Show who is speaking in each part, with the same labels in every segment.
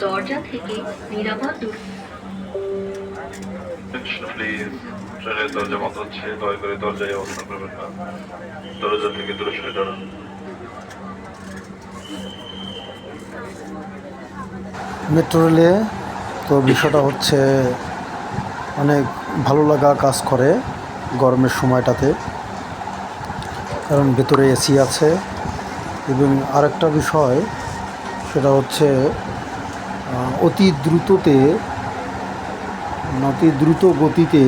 Speaker 1: দরজা থেকে নিরাপদ দূর।
Speaker 2: প্লিজ ট্রেনের দরজা বন্ধ হচ্ছে। দয়া করে দরজায় অবস্থান করবেন না। দরজা থেকে দূরে সরে দাঁড়ান।
Speaker 3: মেট্রো রেলে তো বিষয়টা হচ্ছে অনেক ভালো লাগা কাজ করে গরমের সময়টাতে। কারণ ভেতরে এসি আছে। এবং আরেকটা বিষয় সেটা হচ্ছে অতি দ্রুততে অতি দ্রুত গতিতে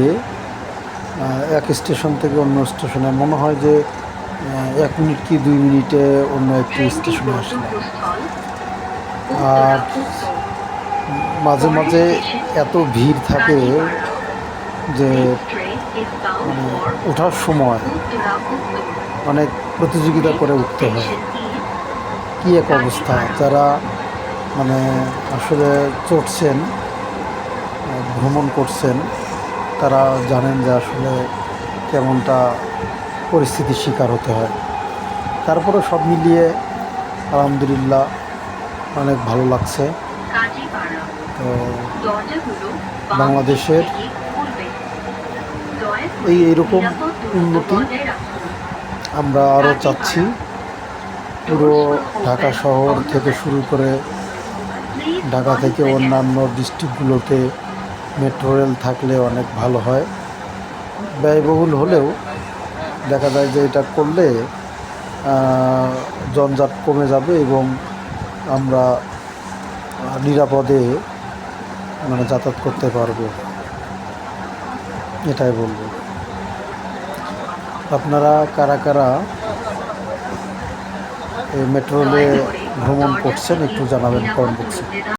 Speaker 3: এক স্টেশন থেকে অন্য স্টেশনে। মনে হয় যে এক মিনিট কি দুই মিনিটে অন্য একটি স্টেশনে আসলাম
Speaker 1: গন্তব্যস্থল
Speaker 3: আর মাঝে মাঝে এত ভিড় থাকে যে মানে ওঠার সময় অনেক প্রতিযোগিতা করে উঠতে হয়। কী এক অবস্থা? যারা মানে আসলে চড়ছেন, ভ্রমণ করছেন, তারা জানেন যে আসলে কেমনটা পরিস্থিতির শিকার হতে হয়। তারপরে সব মিলিয়ে আলহামদুলিল্লাহ অনেক ভালো লাগছে। তো বাংলাদেশের এই এইরকম উন্নতি আমরা আরও চাচ্ছি। পুরো ঢাকা শহর থেকে শুরু করে ঢাকা থেকে অন্যান্য ডিস্ট্রিক্টগুলোতে মেট্রো রেল থাকলে অনেক ভালো হয়। ব্যয়বহুল হলেও দেখা যায় যে এটা করলে জঞ্জাট কমে যাবে এবং আমরা নিরাপদে মানে যাতায়াত করতে পারব। এটাই বলব। আপনারা কারা কারা এই ভ্রমণ করছেন একটু জানাবেন কমেন্ট বক্সে।